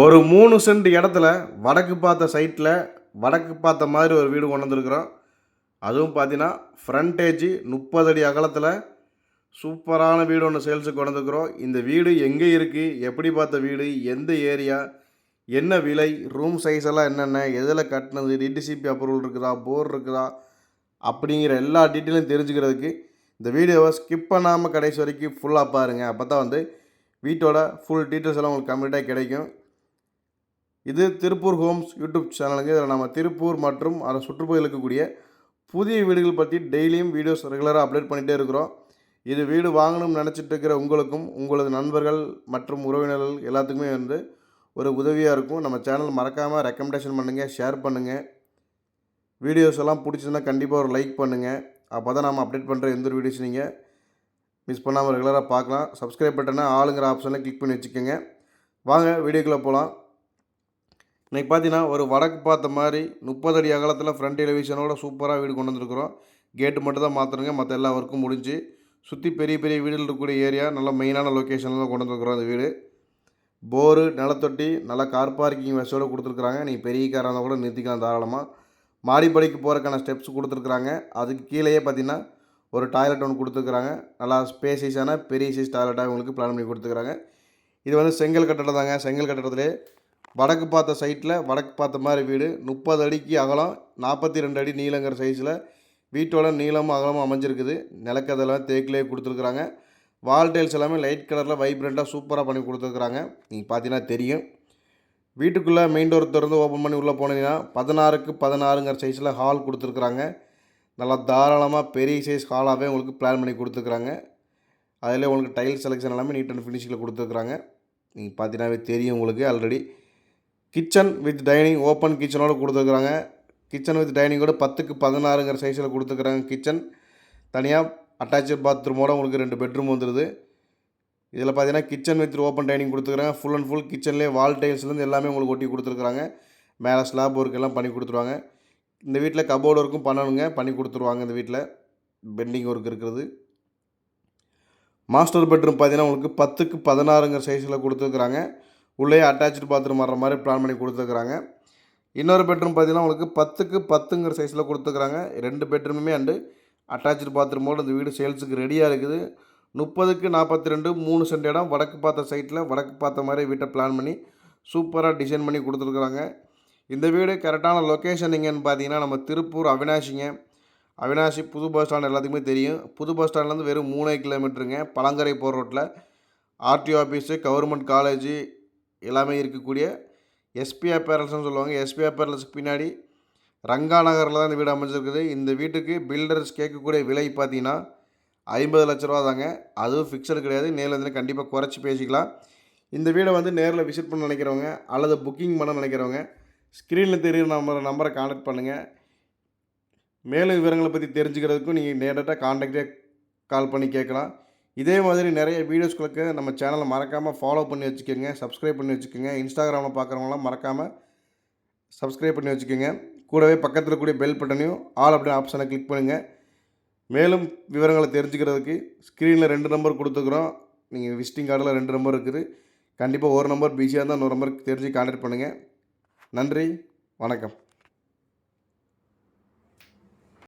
ஒரு மூணு சென்ட் இடத்துல வடக்கு பார்த்த சைட்டில் வடக்கு பார்த்த மாதிரி ஒரு வீடு கொண்டு வந்திருக்கிறோம் அதுவும் பார்த்தீங்கன்னா ஃப்ரண்டேஜ் முப்பது அடி அகலத்தில் சூப்பரான வீடு ஒன்று சேல்ஸுக்கு கொண்டு வந்துருக்குறோம் இந்த வீடு எங்கே இருக்குது எப்படி பார்த்த வீடு? எந்த ஏரியா? என்ன விலை? ரூம் சைஸ் எல்லாம் என்னென்ன? எதில் கட்டினது? டிடிசிபி அப்ரூவல் இருக்குதா? போர் இருக்குதா? அப்படிங்கிற எல்லா டீட்டெயிலும் தெரிஞ்சுக்கிறதுக்கு இந்த வீடியோவை ஸ்கிப் பண்ணாமல் கடைசி வரைக்கும் ஃபுல்லாக பாருங்கள் அப்போ தான் வந்து வீட்டோட ஃபுல் டீட்டெயில்ஸ் எல்லாம் உங்களுக்கு கம்ப்ளீட்டாக கிடைக்கும். இது திருப்பூர் ஹோம்ஸ் யூடியூப் சேனலுங்க இதில் நம்ம திருப்பூர் மற்றும் அதை சுற்றுப்பகுதியில் இருக்கக்கூடிய புதிய வீடுகள் பற்றி டெய்லியும் வீடியோஸ் ரெகுலராக அப்டேட் பண்ணிகிட்டே இருக்கிறோம். இது வீடு வாங்கணும்னு நினச்சிட்டு இருக்கிற உங்களுக்கும் உங்களது நண்பர்கள் மற்றும் உறவினர்கள் எல்லாத்துக்குமே வந்து ஒரு உதவியாக இருக்கும். நம்ம சேனல் மறக்காமல் ரெக்கமெண்டேஷன் பண்ணுங்கள் ஷேர் பண்ணுங்கள் வீடியோஸ் எல்லாம் பிடிச்சிருந்தா கண்டிப்பாக ஒரு லைக் பண்ணுங்கள் அப்போ தான் நம்ம அப்டேட் பண்ணுற எந்த ஒரு வீடியோஸ் நீங்கள் மிஸ் பண்ணாமல் ரெகுலராக பார்க்கலாம். சப்ஸ்கிரைப் பட்டனை ஆளுங்கிற ஆப்ஷனில் கிளிக் பண்ணி வச்சுக்கோங்க. வாங்க வீடியோக்குள்ளே போகலாம் இன்றைக்கி பார்த்தீங்கன்னா ஒரு வடக்கு பார்த்த மாதிரி முப்பது அடி அகலத்தில் ஃப்ரண்ட் எலிவேஷனோட சூப்பராக வீடு கொண்டு வந்திருக்கிறோம். கேட்டு மட்டும் தான் மாற்றணுங்க மற்ற எல்லா ஒர்க்கும் முடிஞ்சு சுற்றி பெரிய பெரிய வீடுகள் இருக்கக்கூடிய ஏரியா நல்ல மெயினான லொக்கேஷனில் தான் கொண்டு வந்துருக்குறோம் அந்த வீடு. போரு நிலத்தொட்டி நல்லா கார் பார்க்கிங் வசதியோடு கொடுத்துருக்குறாங்க. நீங்கள் பெரிய காராக இருந்தால் கூட நிறுத்திக்கலாம் தாராளமாக மாடிப்படிக்கு போகிறக்கான ஸ்டெப்ஸ் கொடுத்துருக்குறாங்க. அதுக்கு கீழேயே பார்த்தீங்கன்னா ஒரு டாய்லெட் ஒன்று கொடுத்துருக்குறாங்க. நல்லா ஸ்பேசியஸான பெரிய சைஸ் டாய்லெட்டாக உங்களுக்கு பிளான் பண்ணி கொடுத்துருக்குறாங்க. இது வந்து செங்கல் கட்டடம் தாங்க. செங்கல் கட்டடத்துலேயே வடக்கு பார்த்த சைட்டில் வடக்கு பார்த்த மாதிரி வீடு. முப்பது அடிக்கு அகலம் நாற்பத்தி ரெண்டு அடி நீளங்கிற சைஸில் வீட்டோட நீளமும் அகலமும் அமைஞ்சிருக்குது. நிலக்கதெல்லாம் தேக்கிலே கொடுத்துருக்குறாங்க. வால் டைல்ஸ் எல்லாமே லைட் கலரில் வைப்ரண்ட்டாக சூப்பராக பண்ணி கொடுத்துருக்குறாங்க. நீங்கள் பார்த்தீங்கன்னா தெரியும். வீட்டுக்குள்ளே மெயின் டோர் திறந்து ஓப்பன் பண்ணி உள்ளே போனீங்கன்னா பதினாறுக்கு பதினாறுங்கிற சைஸில் ஹால் கொடுத்துருக்குறாங்க. நல்லா தாராளமாக பெரிய சைஸ் ஹாலாகவே உங்களுக்கு பிளான் பண்ணி கொடுத்துருக்குறாங்க. அதில் உங்களுக்கு டைல் செலெக்ஷன் எல்லாமே நீட் அண்ட் ஃபினிஷிங்கில் கொடுத்துருக்குறாங்க. நீங்கள் பார்த்தீங்கன்னாவே தெரியும் உங்களுக்கு already kitchen with dining open கிச்சனோடு கொடுத்துருக்குறாங்க. கிச்சன் வித் டைனிங்கோட பத்துக்கு பதினாறுங்கிற சைஸில் கொடுத்துருக்குறாங்க கிச்சன். தனியாக அட்டாச்சு பாத்ரூமோட உங்களுக்கு ரெண்டு பெட்ரூம் வந்துடுது இதில் பார்த்தீங்கன்னா கிச்சன் வித் ஓப்பன் டைனிங் கொடுத்துருக்குறாங்க. ஃபுல் அண்ட் ஃபுல் கிச்சன்லேயே வால் டைல்ஸ்லேருந்து எல்லாமே உங்களுக்கு ஒட்டி கொடுத்துருக்குறாங்க. மேலே ஸ்லாப் ஒர்க் எல்லாம் பண்ணி கொடுத்துருவாங்க. இந்த வீட்டில் கபோர்டு ஒர்க்கும் பண்ணணுங்க. பண்ணி கொடுத்துருவாங்க இந்த வீட்டில் பெண்டிங் ஒர்க் இருக்கிறது. மாஸ்டர் பெட்ரூம் பார்த்தீங்கன்னா உங்களுக்கு பத்துக்கு பதினாறுங்கிற சைஸில் கொடுத்துருக்குறாங்க. உள்ளே அட்டாச்சு பாத்ரூம் வர்ற மாதிரி பிளான் பண்ணி கொடுத்துருக்குறாங்க. இன்னொரு பெட்ரூம் பார்த்தீங்கன்னா உங்களுக்கு பத்துக்கு பத்துங்கிற சைஸில் கொடுத்துருக்குறாங்க. ரெண்டு பெட்ரூமுமே அண்டு அட்டாச்சு பாத்ரூமோடு இந்த வீடு சேல்ஸுக்கு ரெடியாக இருக்குது. முப்பதுக்கு நாற்பத்தி ரெண்டு மூணு சென்ட் இடம் வடக்கு பார்த்த சைட்டில் வடக்கு பார்த்த மாதிரி வீட்டை பிளான் பண்ணி சூப்பராக டிசைன் பண்ணி கொடுத்துருக்குறாங்க. இந்த வீடு கரெக்டான லொக்கேஷன் எங்கேன்னு பார்த்தீங்கன்னா நம்ம திருப்பூர் அவினாஷிங்க அவினாஷி புது பஸ் ஸ்டாண்ட் எல்லாத்துக்குமே தெரியும். புது பஸ் ஸ்டாண்ட்லேருந்து வெறும் மூணே கிலோமீட்டருங்க பழங்கரை போகிற ரோட்டில் ஆர்டிஓ ஆஃபீஸு கவர்மெண்ட் காலேஜு எல்லாமே இருக்கக்கூடிய எஸ்பி அப்பேரல்ஸ்னு சொல்லுவாங்க. எஸ்பி அப்பேரல்ஸுக்கு பின்னாடி ரங்கா நகரில் தான் இந்த வீடு அமைஞ்சிருக்குது. இந்த வீட்டுக்கு பில்டர்ஸ் கேட்கக்கூடிய விலை பார்த்தீங்கன்னா ஐம்பது லட்ச ரூபா தாங்க. அதுவும் ஃபிக்ஸடு கிடையாது. நேரில் வந்து கண்டிப்பாக குறைச்சி பேசிக்கலாம். இந்த வீடை வந்து நேரில் விசிட் பண்ண நினைக்கிறவங்க அல்லது புக்கிங் பண்ண நினைக்கிறவங்க ஸ்க்ரீனில் தெரியுற நம்பர் நம்பரை கான்டாக்ட் பண்ணுங்கள் மேலும் விவரங்களை பற்றி தெரிஞ்சுக்கிறதுக்கும் நீங்கள் நேரட்டாக கான்டாக்டே கால் பண்ணி கேட்கலாம். இதே மாதிரி நிறைய வீடியோஸ்களுக்கு நம்ம சேனலை மறக்காமல் ஃபாலோ பண்ணி வச்சுக்கோங்க சப்ஸ்கிரைப் பண்ணி வச்சுக்கோங்க. இன்ஸ்டாகிராமில் பார்க்குறவங்களாம் மறக்காமல் சப்ஸ்கிரைப் பண்ணி வச்சுக்கோங்க. கூடவே பக்கத்தில் கூடிய பெல் பட்டனையும் ஆல் அப்படின்னு ஆப்ஷனை கிளிக் பண்ணுங்கள் மேலும் விவரங்களை தெரிஞ்சுக்கிறதுக்கு ஸ்க்ரீனில் ரெண்டு நம்பர் கொடுத்துக்குறோம் நீங்கள் விசிட்டிங் கார்டில் ரெண்டு நம்பர் இருக்குது. கண்டிப்பாக ஒரு நம்பர் பிஸியாக இருந்தால் இன்னொரு நம்பருக்கு தெரிஞ்சு கான்டாக்ட் பண்ணுங்கள் நன்றி வணக்கம்.